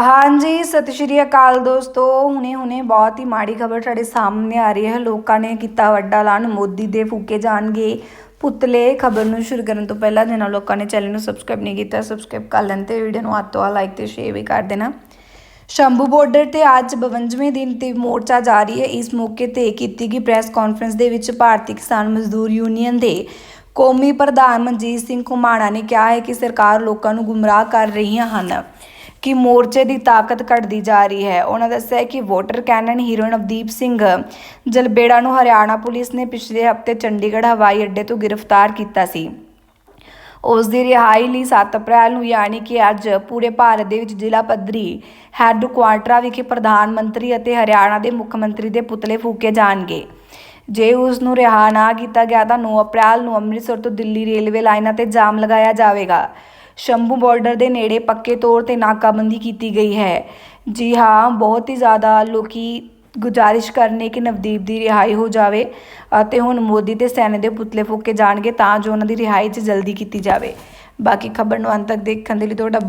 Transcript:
ਹਾਂਜੀ, ਸਤਿ ਸ਼੍ਰੀ ਅਕਾਲ ਦੋਸਤੋ। ਹੁਣੇ ਹੁਣੇ ਬਹੁਤ ਹੀ ਮਾੜੀ ਖਬਰ ਸਾਡੇ ਸਾਹਮਣੇ ਆ ਰਹੀ ਹੈ। ਲੋਕਾਂ ਨੇ ਕੀਤਾ ਵੱਡਾ ਐਲਾਨ, ਮੋਦੀ ਦੇ ਫੂਕੇ ਜਾਣਗੇ ਪੁਤਲੇ। ਖਬਰ ਨੂੰ ਸ਼ੁਰੂ ਕਰਨ ਤੋਂ ਪਹਿਲਾਂ ਜਿਹਨਾਂ ਲੋਕਾਂ ਨੇ ਚੈਨਲ ਨੂੰ ਸਬਸਕ੍ਰਾਈਬ ਨਹੀਂ ਕੀਤਾ ਸਬਸਕ੍ਰਾਈਬ ਕਰ ਲੈਣ ਤੇ ਵੀਡੀਓ ਨੂੰ ਹੱਥ ਤੋਂ ਲਾਈਕ ਤੇ ਸ਼ੇਅਰ ਵੀ ਕਰ ਦੇਣਾ। ਸ਼ੰਭੂ ਬਾਰਡਰ ਤੇ ਅੱਜ 52ਵੇਂ ਦਿਨ ਤੇ ਮੋਰਚਾ ਜਾਰੀ ਹੈ। ਇਸ ਮੌਕੇ ਤੇ ਕੀਤੀ ਗਈ ਪ੍ਰੈਸ ਕਾਨਫਰੰਸ ਦੇ ਵਿੱਚ ਭਾਰਤੀ ਕਿਸਾਨ ਮਜ਼ਦੂਰ ਯੂਨੀਅਨ ਦੇ ਕੌਮੀ ਪ੍ਰਧਾਨ ਮਨਜੀਤ ਸਿੰਘ ਘੁਮਾਣਾ ਨੇ ਕਿਹਾ ਹੈ ਕਿ ਸਰਕਾਰ ਲੋਕਾਂ ਨੂੰ ਗੁੰਮਰਾਹ ਕਰ ਰਹੀਆਂ ਹਨ। ਕਿ ਮੋਰਚੇ ਦੀ ਤਾਕਤ ਘਟਦੀ ਜਾ ਰਹੀ ਹੈ। ਉਹਨਾਂ ਦੱਸਿਆ ਕਿ water cannon hero Navdeep Singh Jalbera ਨੂੰ ਹਰਿਆਣਾ ਪੁਲਿਸ ਨੇ ਪਿਛਲੇ ਹਫ਼ਤੇ ਚੰਡੀਗੜ੍ਹ ਹਵਾਈ ਅੱਡੇ ਤੋਂ ਗ੍ਰਿਫਤਾਰ ਕੀਤਾ ਸੀ। ਉਸ ਦੀ ਰਿਹਾਈ ਲਈ 7 ਅਪ੍ਰੈਲ ਨੂੰ ਯਾਨੀ ਕਿ ਅੱਜ ਪੂਰੇ ਭਾਰਤ ਦੇ ਵਿੱਚ ਜ਼ਿਲ੍ਹਾ ਪੱਧਰੀ ਹੈੱਡਕੁਆਰਟਰਾਂ ਵਿਖੇ ਪ੍ਰਧਾਨ ਮੰਤਰੀ ਅਤੇ ਹਰਿਆਣਾ ਦੇ ਮੁੱਖ ਮੰਤਰੀ ਦੇ ਪੁਤਲੇ ਫੂਕੇ ਜਾਣਗੇ। ਜੇ ਉਸ ਨੂੰ ਰਿਹਾ ਨਾ ਕੀਤਾ ਗਿਆ ਤਾਂ 9 ਅਪ੍ਰੈਲ ਨੂੰ ਅੰਮ੍ਰਿਤਸਰ ਤੋਂ ਦਿੱਲੀ ਰੇਲਵੇ ਲਾਈਨਾਂ ਤੇ ਜਾਮ ਲਗਾਇਆ ਜਾਵੇਗਾ। ਸ਼ੰਭੂ ਬਾਰਡਰ ਦੇ ਨੇੜੇ ਪੱਕੇ ਤੌਰ ਤੇ ਨਾਕਾਬੰਦੀ ਕੀਤੀ ਗਈ ਹੈ। ਜੀ ਹਾਂ, ਬਹੁਤ ਹੀ ਜ਼ਿਆਦਾ ਲੋਕੀ ਗੁਜ਼ਾਰਿਸ਼ ਕਰਨੇ ਕਿ ਨਵਦੀਪ ਦੀ ਰਿਹਾਈ ਹੋ ਜਾਵੇ ਅਤੇ ਹੁਣ ਮੋਦੀ ਤੇ ਸੈਨੇ ਦੇ ਪੁਤਲੇ ਫੂਕੇ ਜਾਣਗੇ ਤਾਂ ਜੋ ਉਹਨਾਂ ਦੀ ਰਿਹਾਈ 'ਚ ਜਲਦੀ ਕੀਤੀ ਜਾਵੇ। ਬਾਕੀ ਖਬਰ ਨੂੰ ਅੰਤ ਤੱਕ ਦੇਖਣ ਦੇ ਲਈ ਤੁਹਾਡਾ ਬਹੁਤ